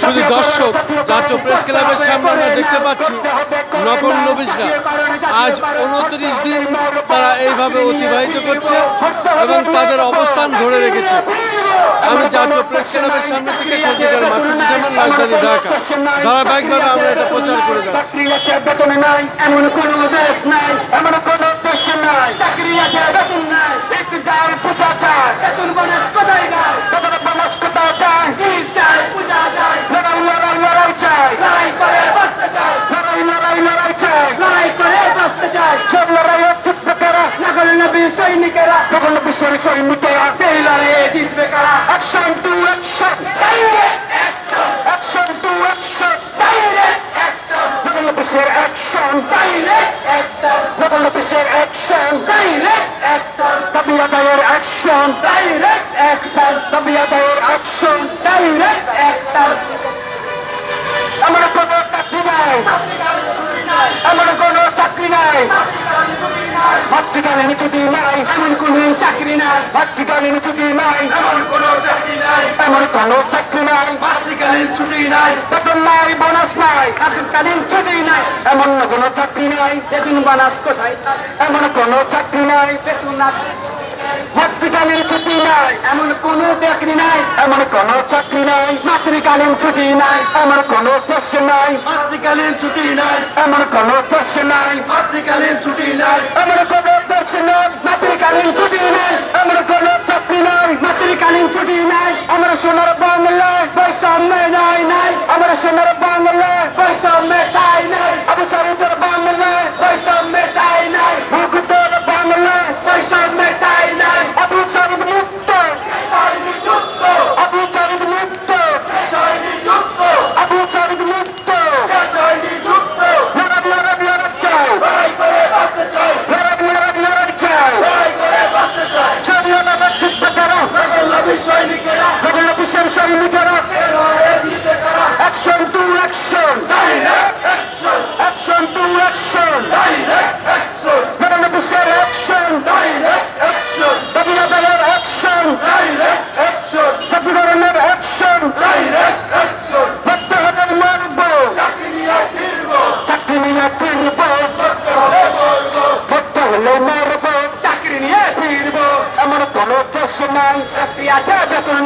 শুধু দর্শক জাতীয় প্রেস ক্লাবের সামনে আমরা দেখতে পাচ্ছি নকল নবিশরা আজ উনত্রিশ দিন তারা এইভাবে অতিবাহিত করছে এবং তাদের অবস্থান ধরে রেখেছে আমি জাতীয় প্রেস ক্লাবের সামনে থেকে খতিকার মাসুদুজ্জামান রাজধানী ঢাকা ধারাবাহিকভাবে আমরা এটা প্রচার করে যাচ্ছি মাতৃকালীন ছুটি নাই, এমন কোনো চাকরি নাই। মাতৃকালীন ছুটি নাই, এমন কোনো চাকরি নাই। এমন কোনো চাকরি নাই মাতৃকালীন ছুটি নাই, বেতন নাই, বোনাস নাই মাতৃকালীন ছুটি নাই। এমন কোনো চাকরি নাই, বেতন বোনাস কোথায়? এমন কোনো চাকরি নাই, বেতন মাতৃকালীন ছুটি নাই, এমন কোন চাকরি নাই, এমন কোন চাকরি নাই। মাতৃকালীন ছুটি নাই, এমন কোন পেশ নাই। মাতৃকালীন ছুটি নাই, এমন কোন পেশ নাই। মাতৃকালীন ছুটি নাই, এমন কোন আমরা সোনার বাংলায় বৈষম্য নাই নাই আমরা সোনার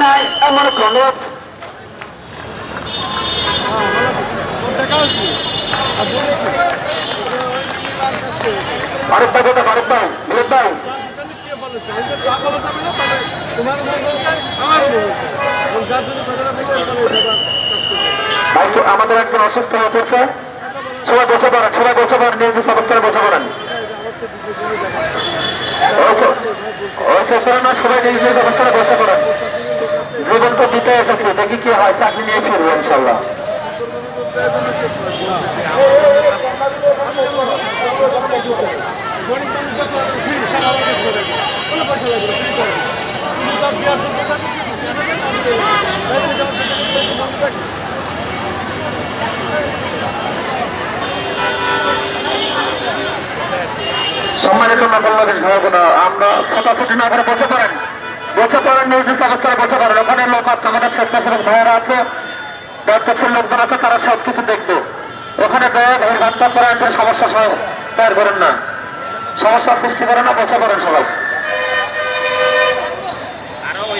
নাই, এমন ভারত ভারত ভারত আমাদের একজন অসুস্থ হয়ে পড়ছে। সবাই বসে পড়েন, সবাই বসে নিজ নিজ অবস্থানে বসে পড়েন। সবাই নিজ নিজ দিতে এসেছে, দেখি কি হয়, চাকরি নিয়ে ইনশাল্লাহ। সম্মানিত বোনা আমরা ছোটাছুটি না করে বসে পড়েন। বসে পড়েন নির্দিষ্ট অবস্থায় বসে পড়েন ওখানে লোক আছে আমাদের স্বেচ্ছাসেবক ভাইয়েরা আছে দায়িত্বশীল লোকজন আছে, তারা সব কিছু দেখবে। ওখানে দয়া ভাই ভাত্তা একটা সমস্যা তৈরি করেন না। সমস্যা সৃষ্টি করেন না, বসে করেন সবাই।